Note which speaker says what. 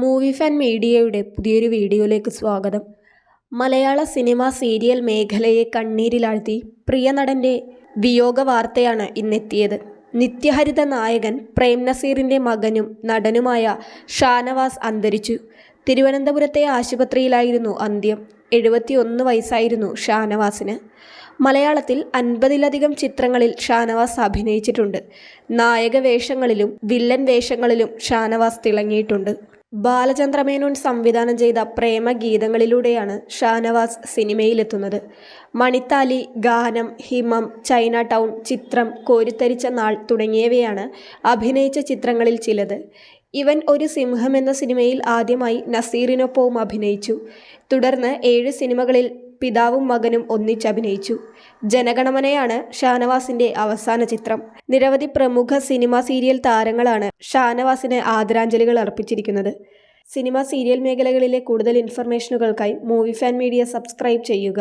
Speaker 1: Movie fan മീഡിയയുടെ പുതിയൊരു വീഡിയോയിലേക്ക് സ്വാഗതം. മലയാള സിനിമ സീരിയൽ മേഖലയെ കണ്ണീരിലാഴ്ത്തി പ്രിയ നടന്റെ വിയോഗ വാർത്തയാണ് ഇന്നെത്തിയത്. നിത്യഹരിത നായകൻ പ്രേം നസീറിന്റെ മകനും നടനുമായ ഷാനവാസ് അന്തരിച്ചു. തിരുവനന്തപുരത്തെ ആശുപത്രിയിലായിരുന്നു അന്ത്യം. എഴുപത്തിയൊന്ന് വയസ്സായിരുന്നു ഷാനവാസിന്. മലയാളത്തിൽ അൻപതിലധികം ചിത്രങ്ങളിൽ ഷാനവാസ് അഭിനയിച്ചിട്ടുണ്ട്. നായക വേഷങ്ങളിലും വില്ലൻ വേഷങ്ങളിലും ഷാനവാസ് തിളങ്ങിയിട്ടുണ്ട്. ബാലചന്ദ്രമേനോൻ സംവിധാനം ചെയ്ത പ്രേമഗീതങ്ങളിലൂടെയാണ് ഷാനവാസ് സിനിമയിലെത്തുന്നത്. മണിത്താലി ഗാനം ഹിമം ചൈന ടൗൺ ചിത്രം കോരിത്തരിച്ച നാൾ തുടങ്ങിയവയാണ് അഭിനയിച്ച ചിത്രങ്ങളിൽ ചിലത്. ഇവൻ ഒരു സിംഹം എന്ന സിനിമയിൽ ആദ്യമായി നസീറിനൊപ്പവും അഭിനയിച്ചു. തുടർന്ന് ഏഴ് സിനിമകളിൽ പിതാവും മകനും ഒന്നിച്ചഭിനയിച്ചു ജനഗണമനയാണ് ഷാനവാസിന്റെ അവസാന ചിത്രം. നിരവധി പ്രമുഖ സിനിമ സീരിയൽ താരങ്ങളാണ് ഷാനവാസിന് ആദരാഞ്ജലികൾ അർപ്പിച്ചിരിക്കുന്നത്. സിനിമ സീരിയൽ മേഖലകളിലെ കൂടുതൽ ഇൻഫർമേഷനുകൾക്കായി മൂവി ഫാൻ മീഡിയ സബ്സ്ക്രൈബ് ചെയ്യുക.